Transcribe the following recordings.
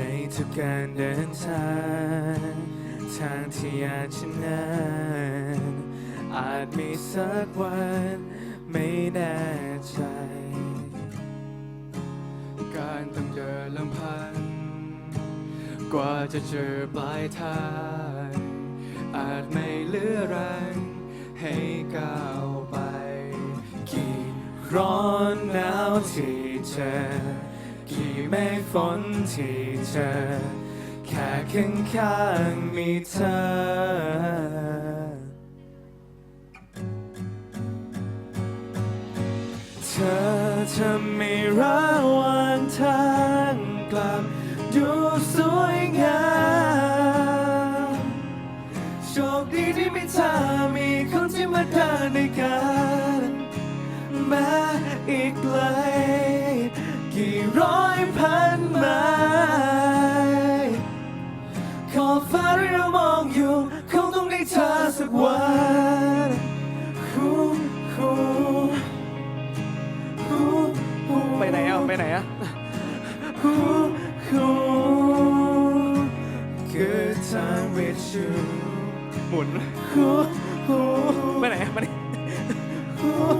ในทุกการเดินทาง ทางที่ยากเช่นนั้นอาจมีสักวันไม่แน่ใจ การต้องเดินลำพังกว่าจะเจอปลายทาง อาจไม่เหลือแรงให้ก้าวไป กี่ร้อนหนาวที่เจอ เมฆฝนที่เจอ แค่ข้างข้างๆมีเธอ เธอจะไม่ระว่างทางกลับดูสวยงามโชคดีที่มีเธอมีคนที่มาเดินด้วยกันแม้อีกไกล กี่ร้อยพันไมล์ขอบฟ้าที่เรามองอยู่คงต้องได้เธอสักวันคู่คู่ไปไหนอะไปไหนอะ Good time with you หมุนไปไหนอะมานี่ต่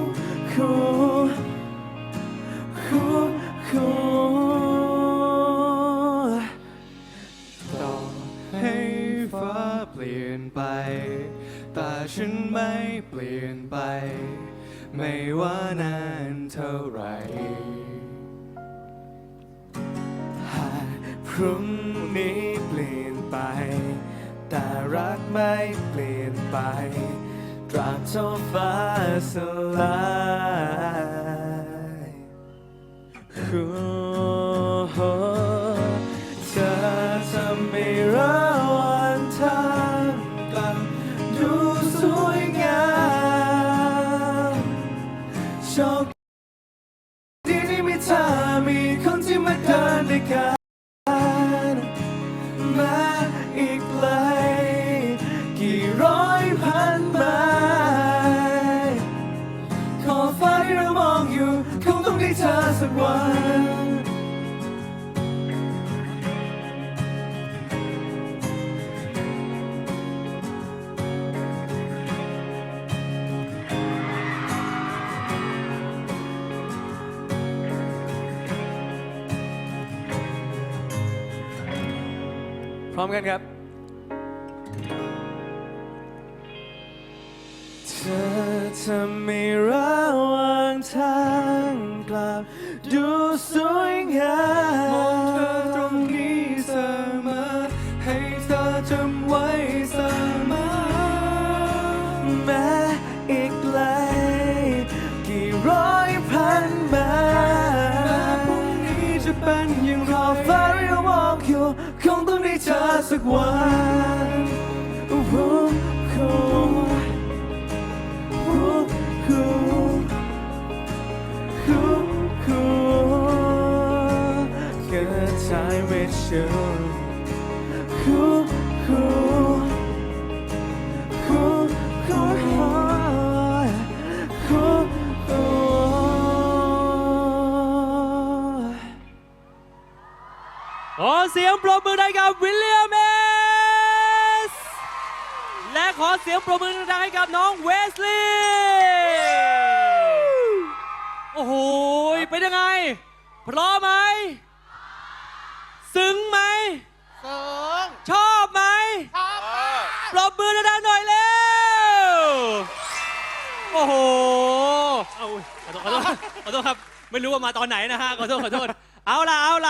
ฉันไม่เปลี่ยนไป ไม่ว่านานเท่าไหรหากพรุ่งนี้เปลี่ยนไป แต่รักไม่เปลี่ยนไปตราบท้องฟ้าสลาย โชคดีที่มีเธอมีคนที่มาเดินด้วยกันมาอีกไกลกี่ร้อยพันไมล์ขอฟ้าที่เรามองอยู่ คงต้องได้เธอสักวัน ร้อมกันครับ เธอทำไม่ระหว่างทางกลับดูสวย ต้องได้เจอสักวันโอ้โห Good time with you. ขอเสียงปรบมือได้กับวิลเลียมเอส และขอเสียงปรบมือดังๆให้กับน้องเวสลีย์โอ้โหเป็นยังไง พร้อมไหม ซึ้งไหมซึ้งชอบไหมชอบมากปรบมือดังๆหน่อยเร็ว โอ้โห เอาอุ๊ยขอโทษขอโทษขอโทษครับ ไม่รู้ว่ามาตอนไหนนะฮะ ขอโทษ ขอโทษ เอาล่ะ เอาล่ะ